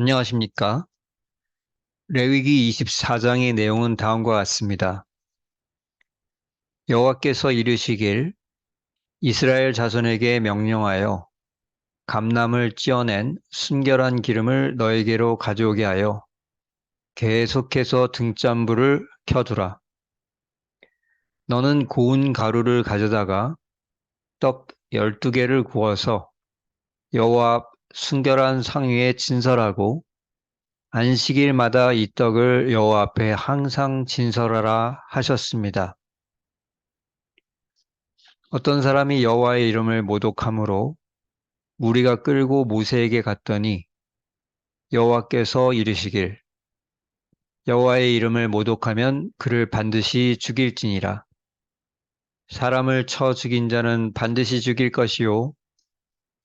안녕하십니까? 레위기 24장의 내용은 다음과 같습니다. 여호와께서 이르시길 이스라엘 자손에게 명령하여 감남을 찧어낸 순결한 기름을 너에게로 가져오게 하여 계속해서 등잔불을 켜두라. 너는 고운 가루를 가져다가 떡 열두 개를 구워서 여호와 앞 순결한 상위에 진설하고 안식일마다 이 떡을 여호와 앞에 항상 진설하라 하셨습니다. 어떤 사람이 여호와의 이름을 모독함으로 우리가 끌고 모세에게 갔더니 여호와께서 이르시길 여호와의 이름을 모독하면 그를 반드시 죽일지니라. 사람을 쳐 죽인 자는 반드시 죽일 것이요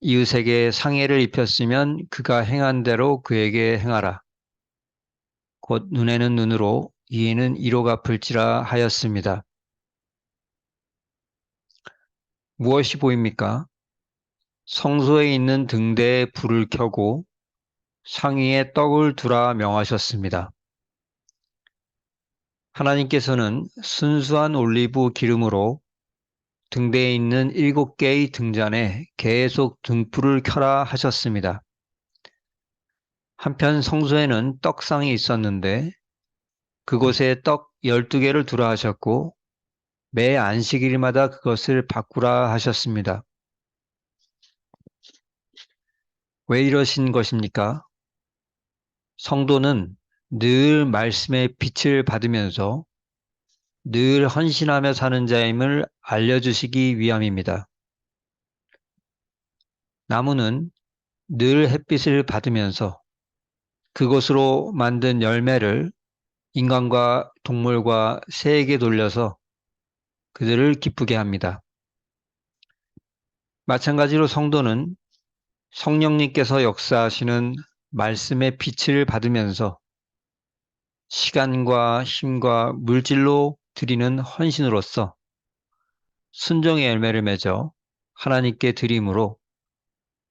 이웃에게 상해를 입혔으면 그가 행한 대로 그에게 행하라. 곧 눈에는 눈으로 이에는 이로 갚을지라 하였습니다. 무엇이 보입니까? 성소에 있는 등대에 불을 켜고 상위에 떡을 두라 명하셨습니다. 하나님께서는 순수한 올리브 기름으로 등대에 있는 일곱 개의 등잔에 계속 등불을 켜라 하셨습니다. 한편 성소에는 떡상이 있었는데 그곳에 떡 12개를 두라 하셨고 매 안식일마다 그것을 바꾸라 하셨습니다. 왜 이러신 것입니까? 성도는 늘 말씀의 빛을 받으면서 늘 헌신하며 사는 자임을 알려주시기 위함입니다. 나무는 늘 햇빛을 받으면서 그곳으로 만든 열매를 인간과 동물과 새에게 돌려서 그들을 기쁘게 합니다. 마찬가지로 성도는 성령님께서 역사하시는 말씀의 빛을 받으면서 시간과 힘과 물질로 드리는 헌신으로서 순종의 열매를 맺어 하나님께 드림으로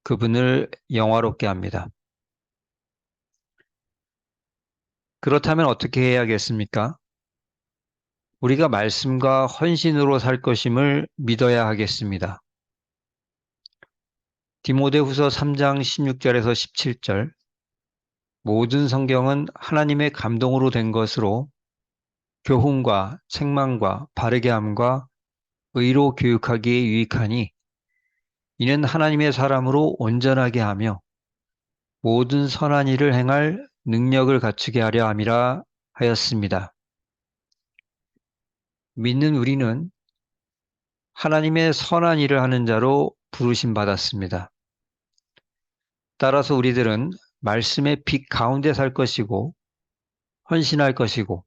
그분을 영화롭게 합니다. 그렇다면 어떻게 해야겠습니까? 우리가 말씀과 헌신으로 살 것임을 믿어야 하겠습니다. 디모데후서 3장 16절에서 17절 모든 성경은 하나님의 감동으로 된 것으로 교훈과 책망과 바르게 함과 의로 교육하기에 유익하니 이는 하나님의 사람으로 온전하게 하며 모든 선한 일을 행할 능력을 갖추게 하려 함이라 하였습니다. 믿는 우리는 하나님의 선한 일을 하는 자로 부르심 받았습니다. 따라서 우리들은 말씀의 빛 가운데 살 것이고 헌신할 것이고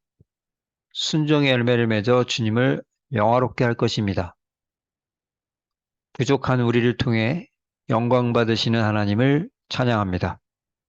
순종의 열매를 맺어 주님을 영화롭게 할 것입니다. 부족한 우리를 통해 영광 받으시는 하나님을 찬양합니다.